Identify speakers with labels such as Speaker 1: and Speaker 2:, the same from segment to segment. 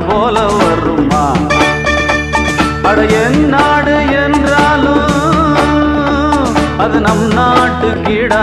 Speaker 1: போல வருமா? அட என் நாடு என்றாலும் அது நம் நாட்டு
Speaker 2: கீடா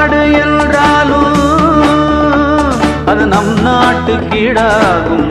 Speaker 2: வீடாகும்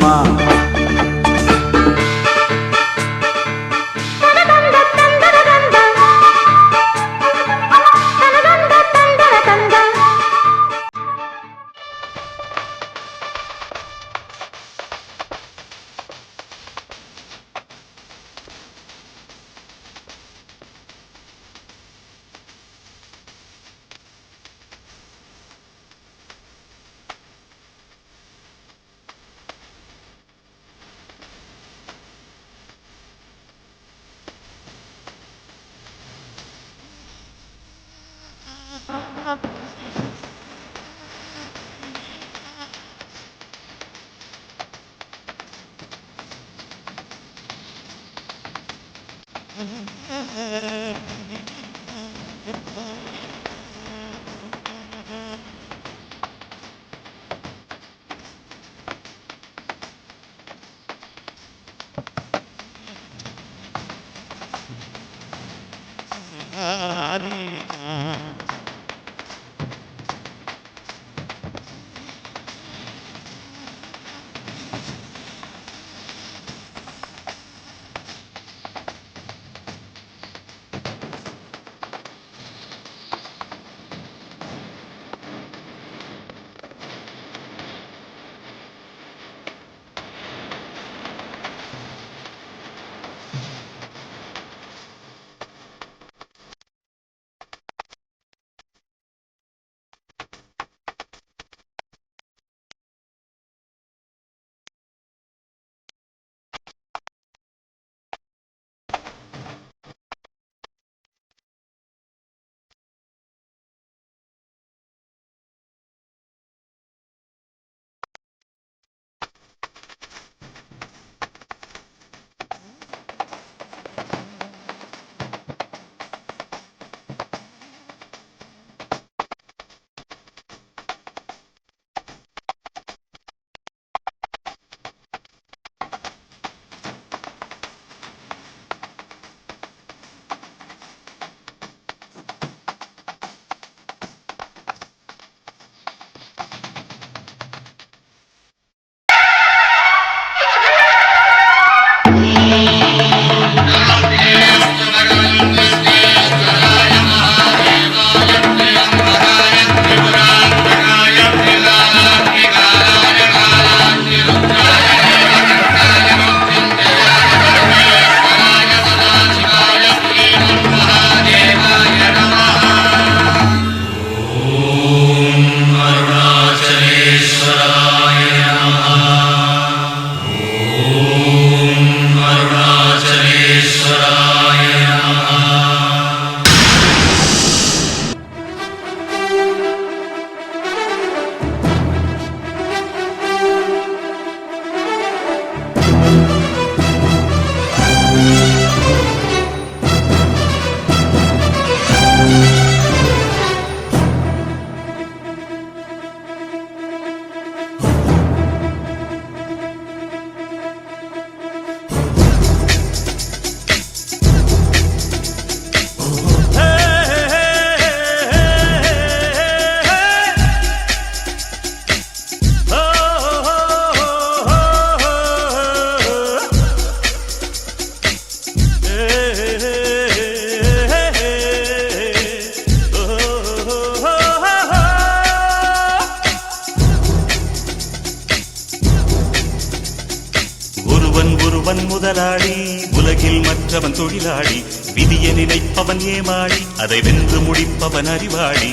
Speaker 3: முதலாளி தொழிலாளி விதியை நினைப்பவன் ஏமாளி அதை வென்று முடிப்பவன் அறிவாளி.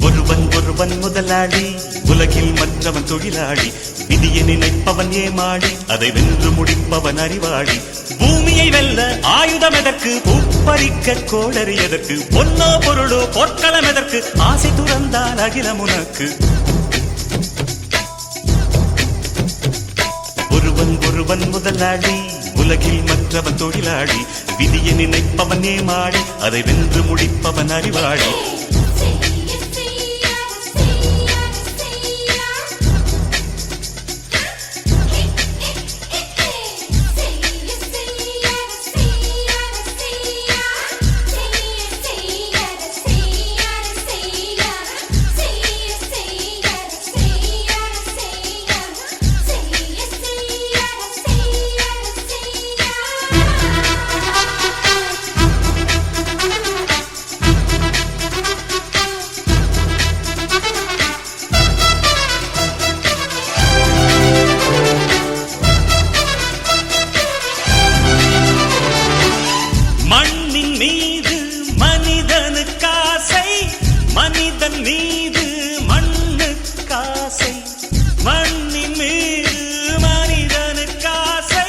Speaker 3: ஒருவன் ஒருவன் முதலாளி உலகில் மற்றவன் தொழிலாளி விதியை நினைப்பவன் ஏமாளி அதை வென்று முடிப்பவன் அறிவாளி. பூமியை வெல்ல ஆயுதம் எதற்கு? பூப்பறிக்க கோடரி எதற்கு? பொன்னோ பொருளோ பொற்களம் எதற்கு? ஆசை துறந்தால் அகிலம் உனக்கு. ஒருவன் முதலாளி. உலகில் மற்றவன் தொழிலாளி. விதியை நினைப்பவன் மாடி. அதை வென்று முடிப்பவன் அறிவாளி. மண்ணின் மீது மனிதனுக்காசை மனிதன் மீது மண்ணுக்காசை மண்ணின் மீது மனிதனுக்காசை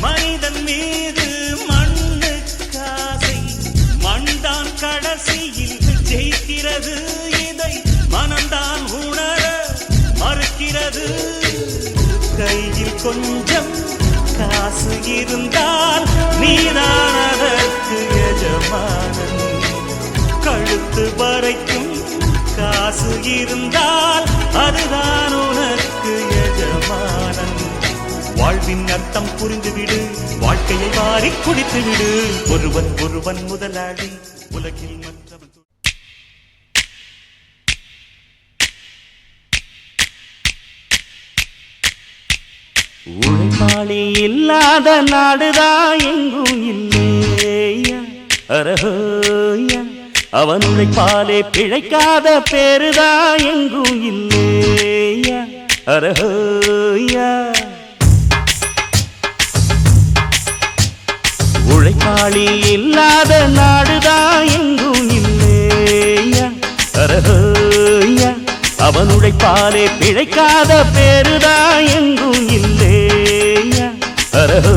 Speaker 3: மனிதன் மீது மண்ணுக்காசை மண்தான் கடைசியில் ஜெயிக்கிறது இதை மனம்தான் உணர மறுக்கிறது. கையில் கொஞ்சம் காசு இருந்தால் நீதான் அதற்கு கழுத்து வரைக்கும் காசு இருந்தால் அதுதான் உனக்கு எஜமானன். வாழ்வின் அர்த்தம் புரிந்துவிடு வாழ்க்கையை வாரி குடித்துவிடு. ஒருவன் ஒருவன் முதலாளி உலகில் மற்றவன்
Speaker 1: உழைப்பாளி இல்லாத நாடுதான் எங்கும் இல்லை. அரஹோயா அவன் உழைப்பாலே பிழைக்காத பேருதா எங்கும் இல்லையா. அரஹோயா உழைப்பாளி இல்லாத நாடுதா எங்கும் இல்லையா. அரஹோயா அவன் உழைப்பாலே பிழைக்காத பேருதா எங்கும் இல்லையா. அரஹோ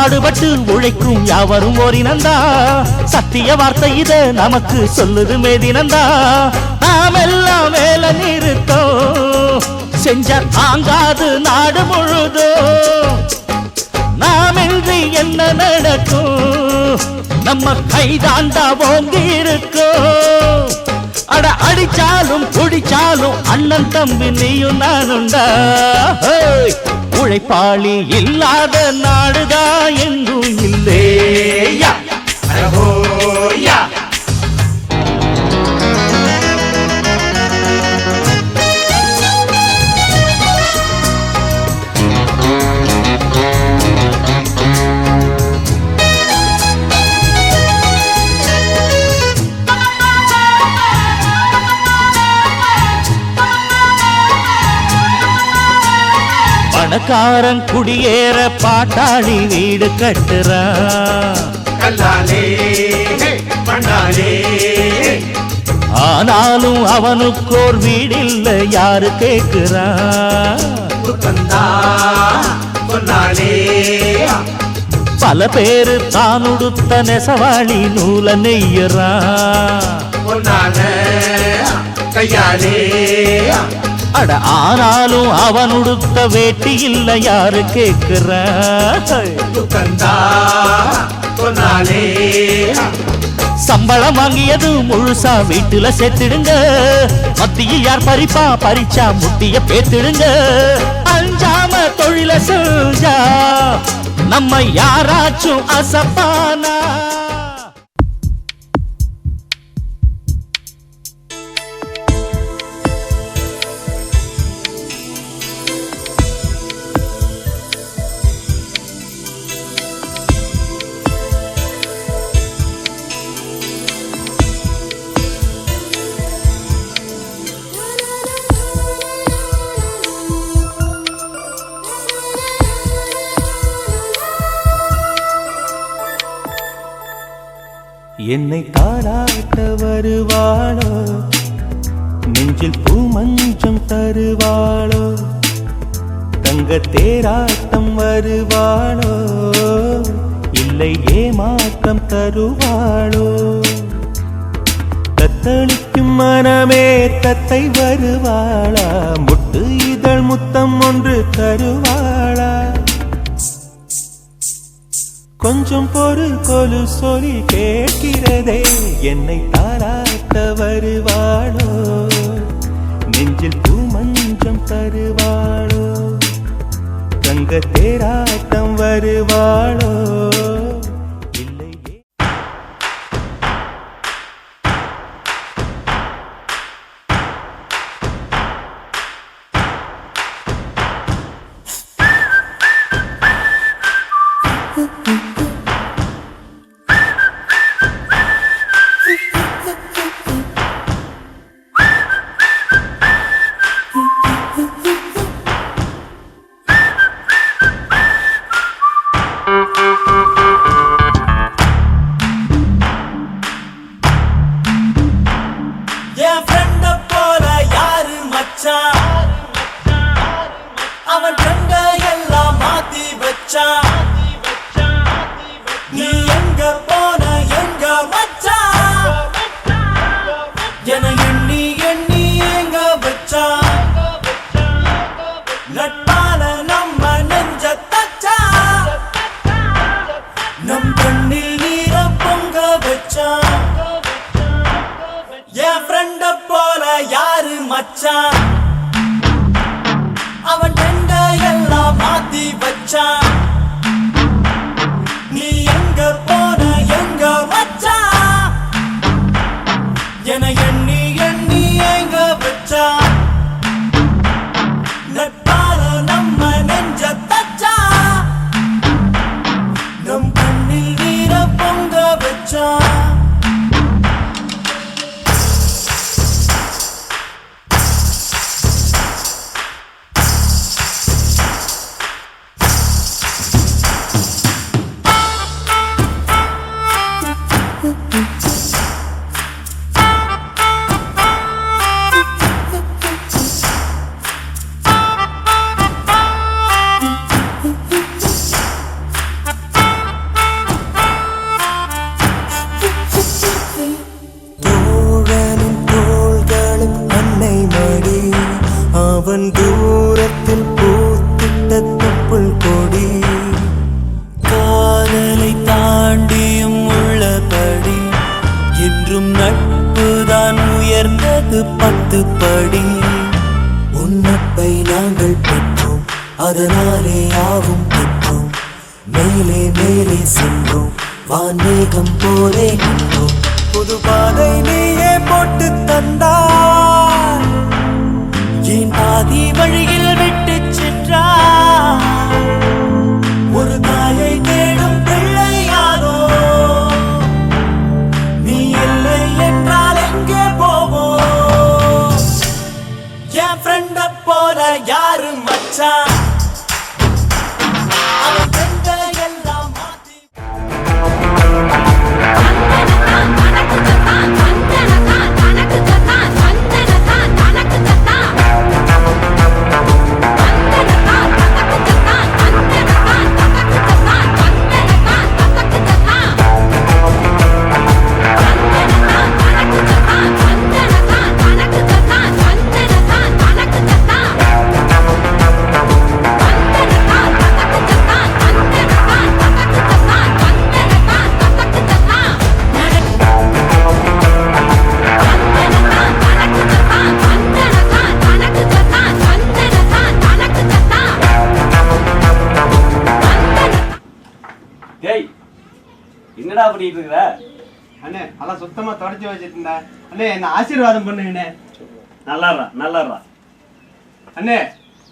Speaker 1: பாடுபட்டு உழைக்கும் யாவரும் ஓரினந்தா. சத்திய வார்த்தை இத நமக்கு சொல்லுது மேதினந்தா நாம் எல்லாம் வேலை நிறுத்தோம் செஞ்ச தாங்காது நாடு முழுதோ. நாம் இன்றி என்ன நடக்கும்? நம்ம கைதாண்டா ஓங்கி இருக்கோ அட அடிச்சாலும் குடிச்சாலும் அண்ணன் தம்பி நீயும் நானுண்டா உழைப்பாளி இல்லாத நாடுதா? எங்கும் இல்லேயா? பணக்காரன் குடியேற பாட்டாளி வீடு
Speaker 4: மண்ணாலே.
Speaker 1: ஆனாலும் அவனுக்கோர் வீடில்லை யாரு கேக்குறான்
Speaker 4: தந்தா சொன்னாலே
Speaker 1: பல பேரு தான் உடுத்த நெசவாளி நூல
Speaker 4: பொன்னான கையாலே.
Speaker 1: அட ஆனாலும் அவன் உடுத்த வேட்டி இல்ல யாரு
Speaker 4: சொன்னாலே
Speaker 1: சம்பளம் வாங்கியது முழுசா வீட்டுல சேர்த்திடுங்க. மத்தியில் யார் பறிப்பா? பறிச்சா முட்டிய பேத்திடுங்க. அஞ்சாம தொழில செஞ்சா நம்ம யாராச்சும் அசப்பானா? என்னை தாராட்ட வருவாளோ? நெஞ்சில் பூமஞ்சம் தருவாளோ? தங்க தேராட்டம் வருவாளோ? இல்லை ஏமாற்றம் தருவாளோ? தத்தளிக்கும் மனமே தத்தை வருவாளா? முட்டு இதழ் முத்தம் ஒன்று தருவாளா? கொஞ்சம் பொறு கொலு சொல்லி கேட்கிறதே. என்னை தாராட்ட வருவாளோ நெஞ்சில் பூமஞ்சம் தருவாளோ? தங்க தேராட்டம் வருவாளோ?
Speaker 5: மச்சான்.
Speaker 6: சுத்தமா தொடச்சி வச்சிருந்தேன் அண்ணே என்ன ஆசீர்வாதம் பண்ணுங்கண்ணே.
Speaker 7: நல்லாடுறா நல்லாடுறா
Speaker 6: அண்ணே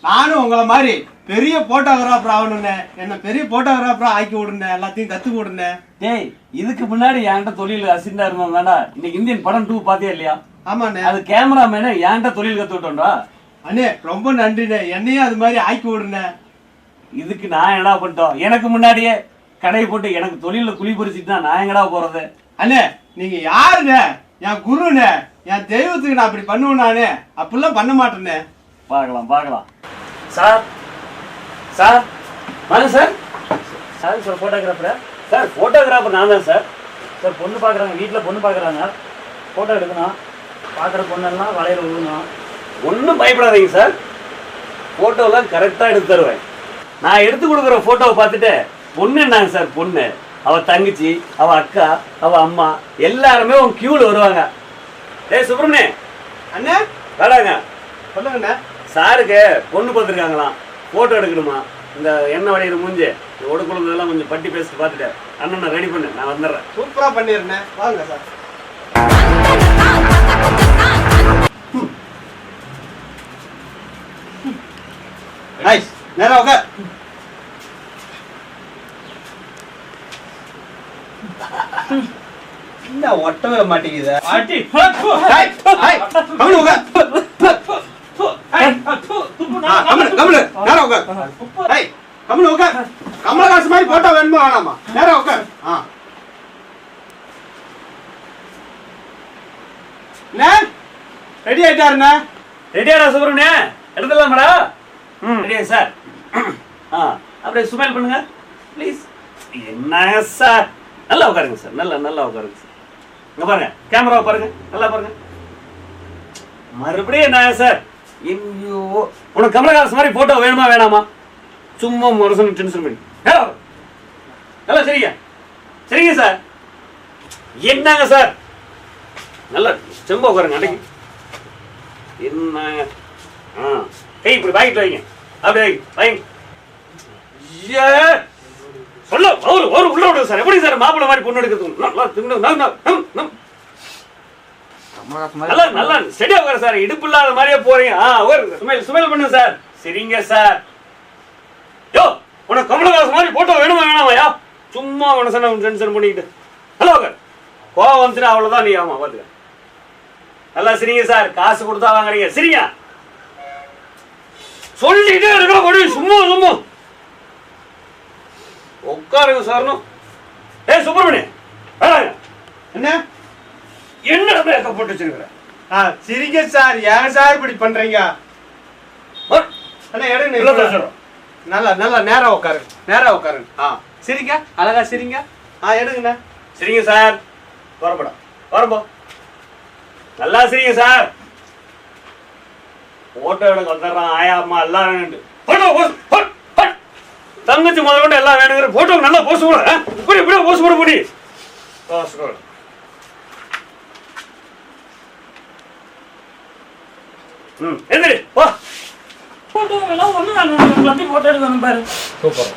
Speaker 6: நானும் உங்களை மாதிரி பெரிய போட்டோகிராஃபர் ஆகணுண்ணே என்ன பெரிய போட்டோகிராஃபரா ஆக்கி விடுண்ணே எல்லாத்தையும் கத்து விடுண்ணே
Speaker 7: டேய் இதுக்கு முன்னாடி என்கிட்ட தொழில் அசிண்டா இருந்தோம் தாண்டா இன்னைக்கு இந்தியன் படம் டூ பாத்தியா இல்லையா?
Speaker 6: ஆமாண்ணே.
Speaker 7: அது கேமராமேனு என்கிட்ட தொழில் கத்து விட்டோம்டா
Speaker 6: அண்ணே ரொம்ப நன்றிண்ணே. என்னையும் அது மாதிரி ஆக்கி விடுண்ணே.
Speaker 7: இதுக்கு நான் என்னடா பண்ணிட்டோம்? எனக்கு முன்னாடியே கடை போட்டு எனக்கு தொழில குழி பறிச்சுட்டு தான் நான் எங்கடா போறது?
Speaker 6: அண்ணே நீங்க யாருண்ணே என் குருண்ணே என் தெய்வத்துக்கு நான் அப்படி பண்ணுவேன் நானே. அப்படிலாம் பண்ண மாட்டேனே.
Speaker 7: பார்க்கலாம் பார்க்கலாம். சார் சார் வாங்க சார். சார் சார் ஃபோட்டோகிராஃபரா சார் ஃபோட்டோகிராஃபர் நான் தான் சார். சார் பொண்ணு பார்க்குறாங்க வீட்டில் பொண்ணு பார்க்குறாங்க. ஃபோட்டோ எடுக்கணும். பார்க்குற பொண்ணெல்லாம் வலையில் விழுணும் ஒன்றும் பயப்படாதீங்க சார். ஃபோட்டோலாம் கரெக்டாக எடுத்து தருவேன். நான் எடுத்து கொடுக்குற ஃபோட்டோவை பார்த்துட்டு பொண்ணு என்னங்க சார் பொண்ணு? அவள் தங்கச்சி அவள் அக்கா அவள் அம்மா எல்லாருமே உன் க்யூவில் வருவாங்க. டேய் சுப்பிரமணிய
Speaker 6: அண்ணே.
Speaker 7: வேடாங்க.
Speaker 6: சொல்லுங்கண்ணே.
Speaker 7: சாருக்கு பொண்ணு பார்த்துருக்காங்களாம். ஃபோட்டோ எடுக்கணுமா? இந்த எண்ணெய் வடையிற மூஞ்சி. ஒடுக்குழுந்ததெல்லாம் கொஞ்சம் பட்டி பேசிட்டு பார்த்துட்டு அண்ணன் நான் ரெடி பண்ணு நான் வந்துடுறேன்.
Speaker 6: சூப்பரா பண்ணிருண்ணே வாங்க சார். நைஸ் நேரா உட்கார் என்ன ஒட்டவே மாட்டேங்குது? ஹாய், கம்முனு உட்கார். கமலஹாசன் மாதிரி போட்டோ வேணுமா வேணாமா? நேரா உட்கார். ஆ. ரெடி ஆயிட்டாருண்ணே
Speaker 7: ரெடியாடா சுப்பிரமணிய எடுத்துடலாமாடா? ம். ரெடியா சார் ஆ. அப்படியே சுமைல் பண்ணுங்க. ப்ளீஸ் என்ன சார் நல்லா உட்காருங்க சார். நல்லா நல்லா உட்காருங்க சார். இங்க பாருங்க. கேமராவை பாருங்க. நல்லா பாருங்க. மறுபடியும் என்ன சார்? ஐயோ உனக்கு கமலஹாசன் மாதிரி போட்டோ வேணுமா வேணாமா? சும்மா முரசன் டென்ஷன் பண்ணி. ஹலோ நல்லா சரிங்க. சரிங்க சார். என்னங்க சார்? நல்லா செம்ப உட்காருங்க அன்னைக்கு என்னங்க? ஆ. கை இப்படி பாக்கெட் வைங்க. அப்படியே வைங்க. ஐயா! சொல்ல ஒரு ஒரு உள்ள விடுங்க சார். எப்படி சார் மாப்பிள்ளை மாதிரி பொண்ணு எடுக்கிறது நல்லா. நல்லா நல்லா ஸ்டெடியா உட்காரு சார். இடுப்பு இல்லாத மாதிரியே போறீங்க. ஆ ஒரு சுமைல் சுமைல் பண்ணுங்க சார். சரிங்க சார். யோ உனக்கு கமலஹாசன் மாதிரி போட்டோ வேணுமா வேணாமாயா சும்மா மனசன டென்ஷன் பண்ணிக்கிட்டு. ஹலோ உட்கார். கோவம் வந்துட்டு அவ்வளவுதான் நீ ஆமா பாத்துக்க. நல்லா சரிங்க சார். காசு கொடுத்தா வாங்குறீங்க. சரிங்க. சொல்லிட்டே இருக்கிற படி சும்மா சும்மா. உட்காருங்க சார்னும் ஏய் சுப்பிரமணிய வேணாங்க
Speaker 6: என்ன?
Speaker 7: என்ன மேக்கப் போட்டு வச்சிருக்கிற?
Speaker 6: ஆ சிரிங்க சார் ஏன் சார் இப்படி பண்றீங்க? அண்ணா எடுங்க
Speaker 7: இல்ல
Speaker 6: நல்லா நல்லா நேரா உட்காரு நேரா உட்காரு ஆ சிரிங்க அழகா சிரிங்க. ஆ எடுங்கண்ணே.
Speaker 7: சரிங்க சார். வரப்படா வரப்போ நல்லா சரிங்க சார். போட்டோ எடுக்க வந்துடுறான் ஆயா அம்மா எல்லாம் வேணுண்டு போட்டோ போஸ் போட், போட். தங்கச்சி முதல் கொண்டு எல்லாம் வேணுங்கிற போட்டோ நல்லா போஸ்ட் போட. இப்படி இப்படியே போஸ்ட் போட முடி பாஸ்கோட் ம் வா. போட்டோ எல்லாம் ஒன்று நான் எல்லாத்தையும் போட்டோ எடுக்கணும் பாரு.
Speaker 8: சூப்பர்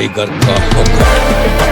Speaker 8: टाइगर का हुक्म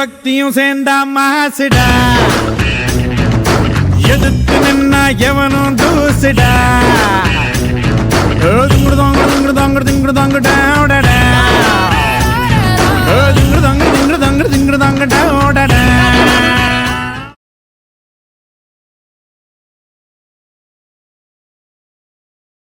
Speaker 9: சக்தியும் சேர்ந்தா மாசுடா. எதிர்த்து நின்னா எவனும் தூசுடா. திங்குடுதாங்க திங்குடுதாங்க